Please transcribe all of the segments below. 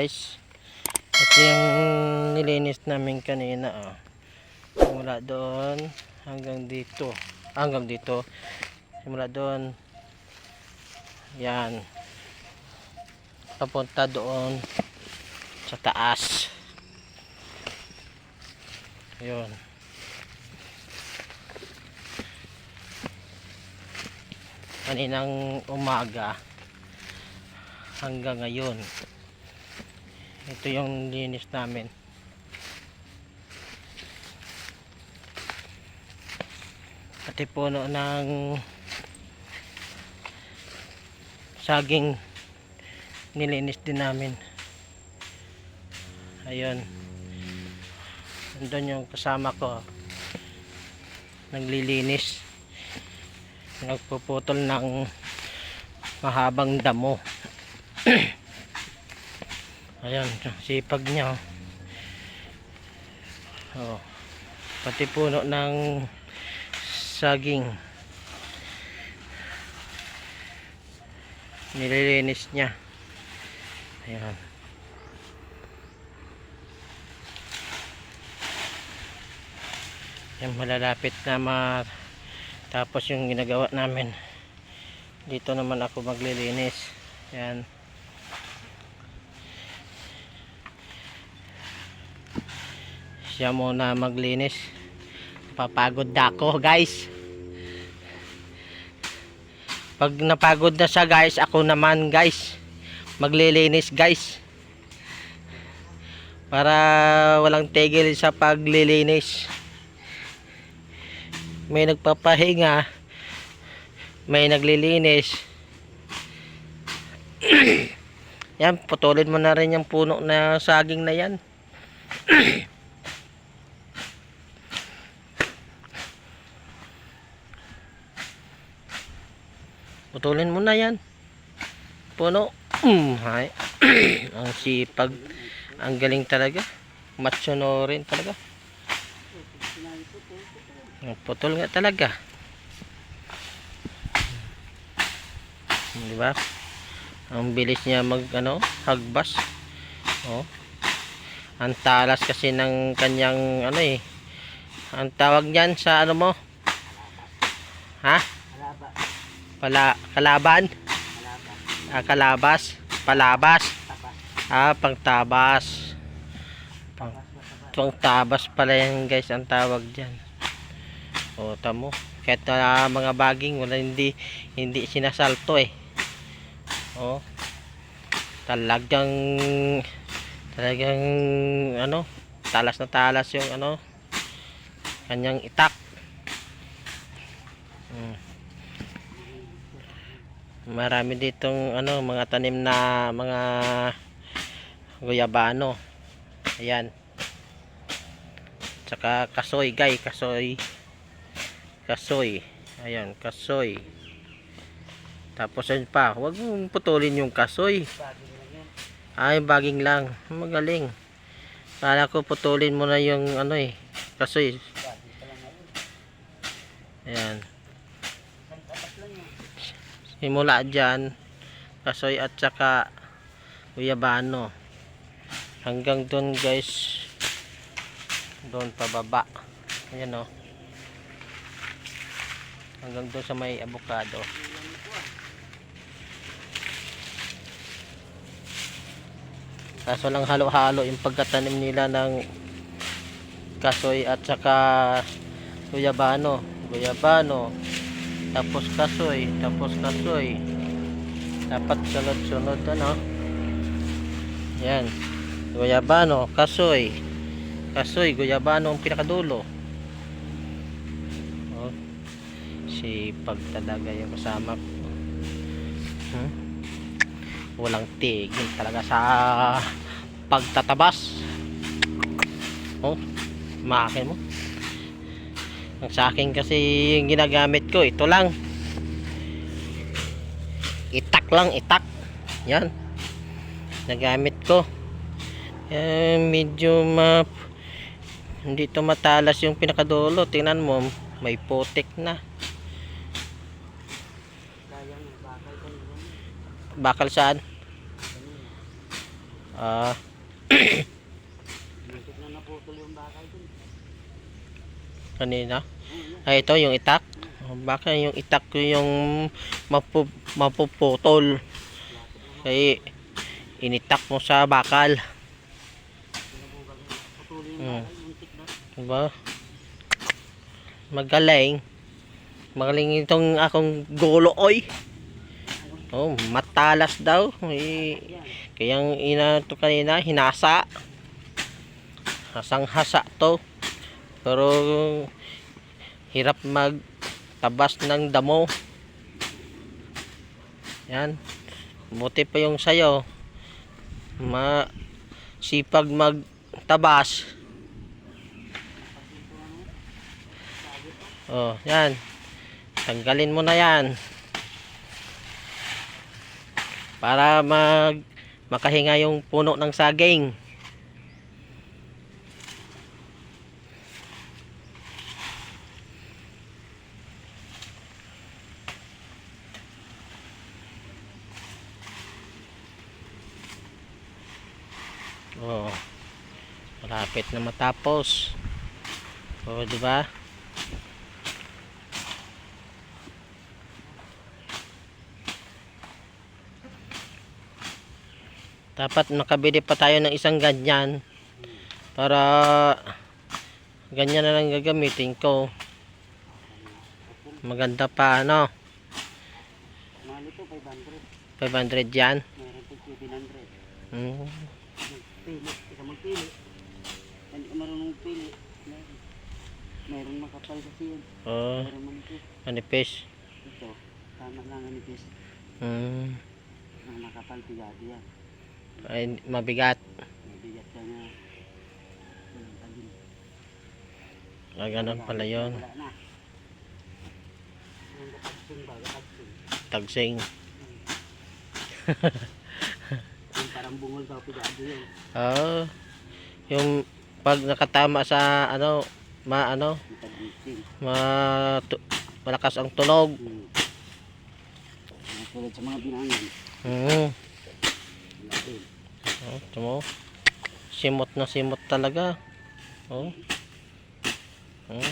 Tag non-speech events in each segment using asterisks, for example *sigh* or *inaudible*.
Guys. Ito yung nilinis namin kanina. Oh. Simula doon hanggang dito. Hanggang dito. Simula doon. Yan. Papunta doon sa taas. Yun. Kaninang umaga hanggang ngayon ito yung linis namin. Pati puno ng saging nilinis din namin. Ayun. Andun yung kasama ko. Naglilinis. Nagpuputol ng mahabang damo Ayan, sipag niya. Oh. oh. Pati puno ng saging. Nililinis niya. Ayan. Yan malalapit na ma tapos yung ginagawa namin. Dito naman ako maglilinis. Yan. Siya muna maglinis. Papagod na ako guys. Pag napagod na siya guys ako naman guys. Maglilinis guys. Para walang tigil sa paglilinis. May nagpapahinga. May naglilinis. *clears throat* Yan putulin mo na rin yung puno na saging na yan *clears throat* Putulin mo na yan. Puno. Mm, hay. *clears throat* ang sipag. Ang galing talaga. Macho no rin talaga. Putol nga talaga. Di ba? Ang bilis niya mag ano, hagbas. Oh. Ang talas kasi ng kanyang ano eh. Ang tawag niyan sa ano mo? Ha? Pala, kalaban? Ah, kalabas? Palabas? Ah, pangtabas. Pang, pangtabas pala yan guys ang tawag dyan. O, tamo. Kahit na mga baging, wala hindi, hindi sinasalto eh. O. Talagang, talagang, ano, talas na talas yung ano, kanyang itak. Hmm marami ditong ano mga tanim na mga guyabano ayan. Tsaka kasoy guy kasoy. Kasoy. Ayan kasoy. Tapos yun pa huwag mong putulin yung kasoy. Ay baging lang. Magaling. Kala ko putulin mo na yung ano eh kasoy. Ayan simula dyan kasoy at saka guyabano hanggang doon guys. Doon pababa. Ayan o hanggang doon sa may avocado kaso lang halo-halo yung pagkatanim nila ng kasoy at saka guyabano guyabano tapos kasoy tapos kasoy dapat sunod-sunod ano? Yan. Guyabano kasoy kasoy guyabano ang pinakadulo. Oh. sipag talaga yung kasama. Ko hmm? walang tigil talaga sa pagtatabas. Oh maakin mo sa akin kasi yung ginagamit ko ito lang. Itak lang itak. Yan. Nagamit ko. Eh, medyo ma hindi to matalas yung pinakadulo. Tingnan mo may putik na. Bakal saan? Ah, *clears throat* Muntik na naputol yung bakal dun. Kanina. Ay, ito yung itak. Baka yung itak ko yung mapu mapuputol. Kaya initak mo sa bakal. Hmm. Diba? Magaling. Magaling itong akong golo oy. Oh, matalas daw. Eh, kayang ina to kanina, hinasa. Hasang hasa to. Pero hirap magtabas ng damo. Yan. Buti pa yung sayo. Ma sipag magtabas. Oh, yan. Tanggalin mo na yan. Para mag makahinga yung puno ng saging. Oh. Malapit na matapos. Oh, di ba? Dapat makabili pa tayo ng isang ganyan para ganyan na lang gagamitin ko. Maganda pa ano, Mahal ito, 500. 500 yan. Meron po 700. Hmm. Magpili. Ikaw magpili. Marunong pili. Meron. Meron makapal kasi yun. Oh, Meron manipis. manipis. Ito. Tama lang manipis. Hmm. Ang makapal pigado yan. Ay, mabigat. Mabigat ka tagin. Ah, ganun pala yun. Na. Yung. Tagsing. Yung parang bungol daw pigado yun. Oh. Yung pag nakatama sa ano, ma ano, Yung tagisin. ma tu- malakas ang tunog. Hmm. Mga Tulad sa mga binangan. Din. Oh, ito mo. Simot na simot talaga. Oh. Oh.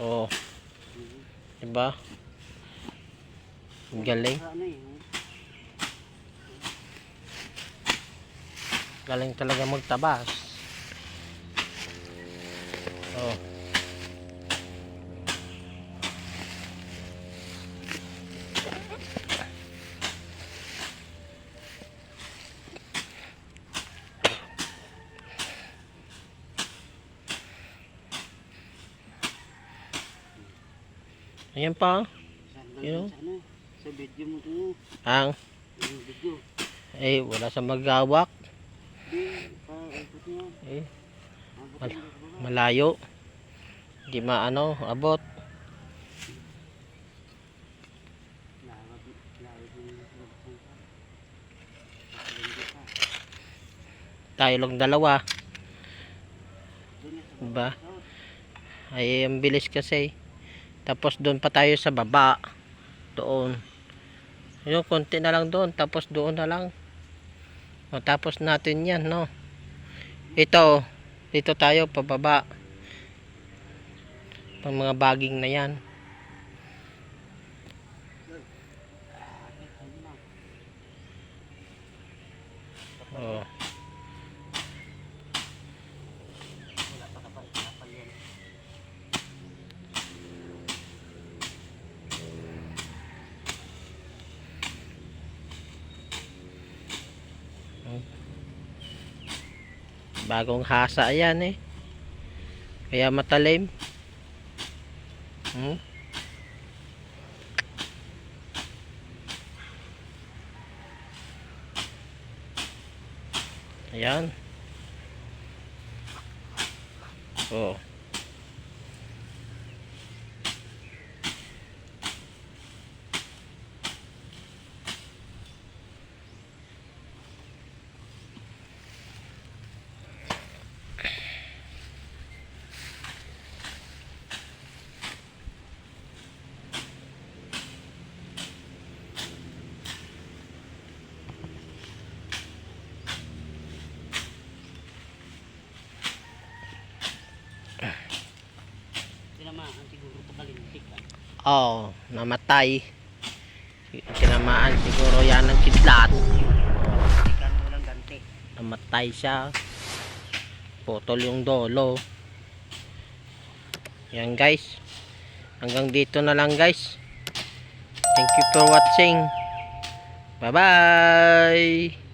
Oh. Diba? Galing. Sa ano eh. Galing talaga magtabas. Oh. Ayan pa. Yun. sa ano. Sa video mo to. Ang, Yung video. eh, wala sa magawak. Eh, baba. malayo. Hindi maano, abot. Tayo lang dalawa. Diba? Ay, ang bilis kasi. Tapos doon pa tayo sa baba. Doon. Yung konti na lang doon. Tapos doon na lang. Matapos natin yan, no? Ito. Dito tayo, pababa. Pang mga baging na yan. Oh. Wala pa kapal. Kapal yan. Bagong hasa yan eh. Kaya matalim. Hmm? Ayan. Oh. Oh, namatay. Tinamaan siguro yan ng kidlat. Namatay siya. Putol yung dolo. Yan guys. Hanggang dito na lang guys. Thank you for watching. Bye bye.